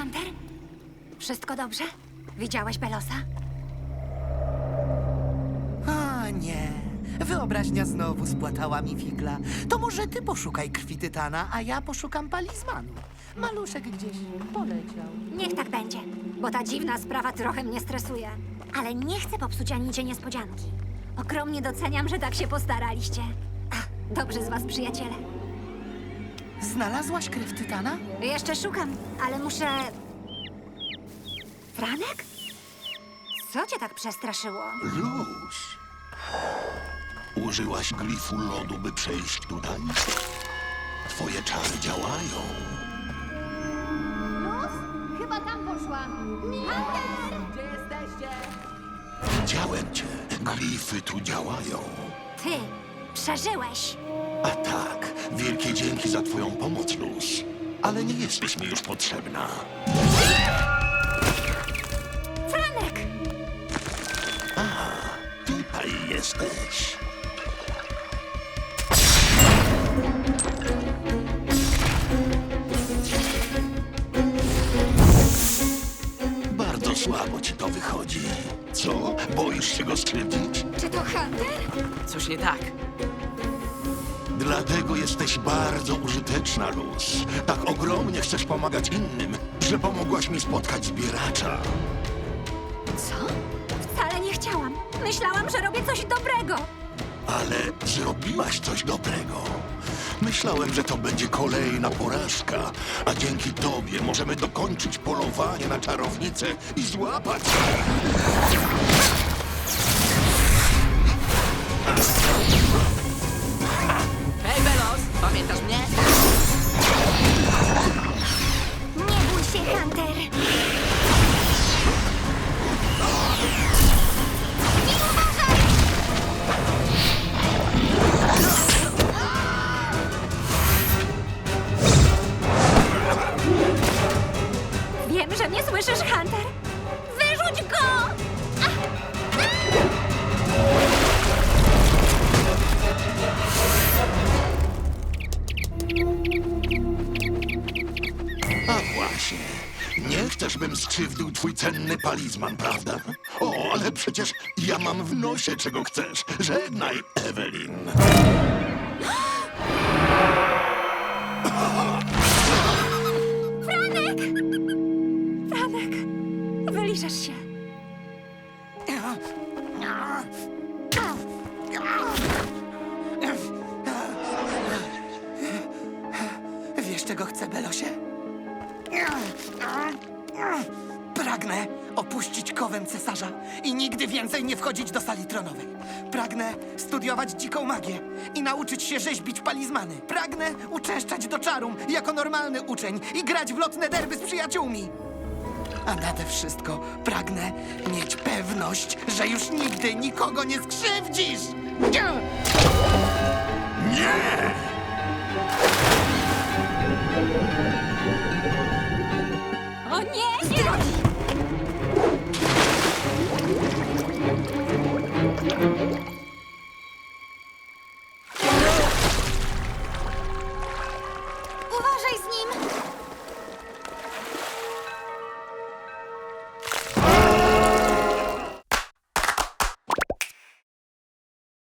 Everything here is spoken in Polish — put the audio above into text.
Hunter? Wszystko dobrze? Widziałeś Belosa? O nie. Wyobraźnia znowu spłatała mi figla. To może ty poszukaj krwi tytana, a ja poszukam palizmanu. Maluszek gdzieś poleciał. Niech tak będzie, bo ta dziwna sprawa trochę mnie stresuje. Ale nie chcę popsuć Anicie niespodzianki. Ogromnie doceniam, że tak się postaraliście. Ach, dobrze z was, przyjaciele. Znalazłaś krew tytana? Jeszcze szukam, ale muszę... Franek? Co cię tak przestraszyło? Luz. Użyłaś glifu lodu, by przejść tutaj? Twoje czary działają. Luz? Chyba tam poszła. Gdzie jesteście? Widziałem cię. Glify tu działają. Ty przeżyłeś. A tak, wielkie dzięki za twoją pomoc, Luz. Ale nie jesteś mi już potrzebna. Franek! Tutaj jesteś. Bardzo słabo ci to wychodzi. Co? Boisz się go skrzywdzić? Czy to Hunter? Coś nie tak. Dlatego jesteś bardzo użyteczna, Luz. Tak ogromnie chcesz pomagać innym, że pomogłaś mi spotkać zbieracza. Co? Wcale nie chciałam. Myślałam, że robię coś dobrego. Ale zrobiłaś coś dobrego. Myślałem, że to będzie kolejna porażka, a dzięki tobie możemy dokończyć polowanie na czarownicę i złapać. Nie chcesz, bym skrzywdził twój cenny palizman, prawda? O, ale przecież ja mam w nosie, czego chcesz. Żegnaj, Evelyn. Franek! Franek, wyliżesz się. Wiesz, czego chcę, Belosie? Pragnę opuścić kowę cesarza i nigdy więcej nie wchodzić do sali tronowej. Pragnę studiować dziką magię i nauczyć się rzeźbić palizmany. Pragnę uczęszczać do czarum jako normalny uczeń i grać w lotne derby z przyjaciółmi. A nade wszystko pragnę mieć pewność, że już nigdy nikogo nie skrzywdzisz. 你